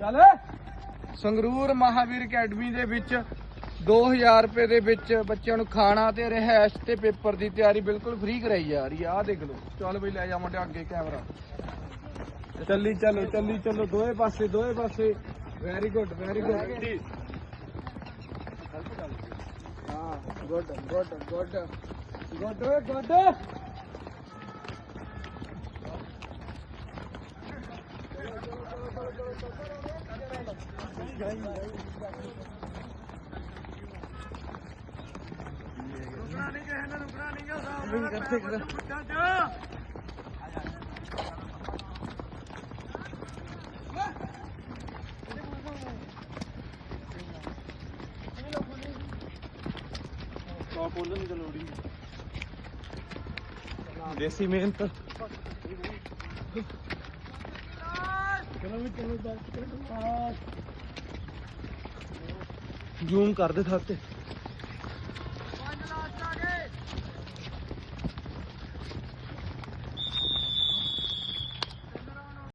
ਚੱਲ। ਸੰਗਰੂਰ ਮਹਾਵੀਰ ਅਕੈਡਮੀ ਦੇ ਵਿੱਚ 2000 ਰੁਪਏ ਦੇ ਵਿੱਚ ਬੱਚਿਆਂ ਨੂੰ ਖਾਣਾ ਤੇ ਰਿਹਾਇਸ਼ ਤੇ ਪੇਪਰ ਦੀ ਤਿਆਰੀ ਬਿਲਕੁਲ ਫ੍ਰੀ ਕਰਾਈ ਜਾ ਰਹੀ ਆ। ਆ ਦੇਖ ਲਓ। ਚੱਲ ਬਈ ਲੈ ਜਾ ਮੁੰਡੇ ਅੱਗੇ ਕੈਮਰਾ। ਚੱਲੀ, ਚੱਲੋ ਚੱਲੀ, ਚੱਲੋ। ਦੋਏ ਪਾਸੇ ਦੋਏ ਪਾਸੇ। ਵੈਰੀ ਗੁੱਡ ਵੈਰੀ ਗੁੱਡ ਹਾਂ good good good good good ਰੁਕਣਾ ਨਹੀਂ ਕਿਸੇ ਨੇ ਰੁਕਣਾ ਨਹੀਂ ਗਾ ਸਾਹਿਬ ਟੌਪ ਬੋਲਣ ਦੀ ਲੋੜ ਹੀ ਦੇਸੀ ਮਿਹਨਤ। ਚਲੋ ਵੀ ਚਲੋ, ਦਰਸ਼ਕ ਜ਼ੂਮ ਕਰਦੇ ਦੇ ਤੇ।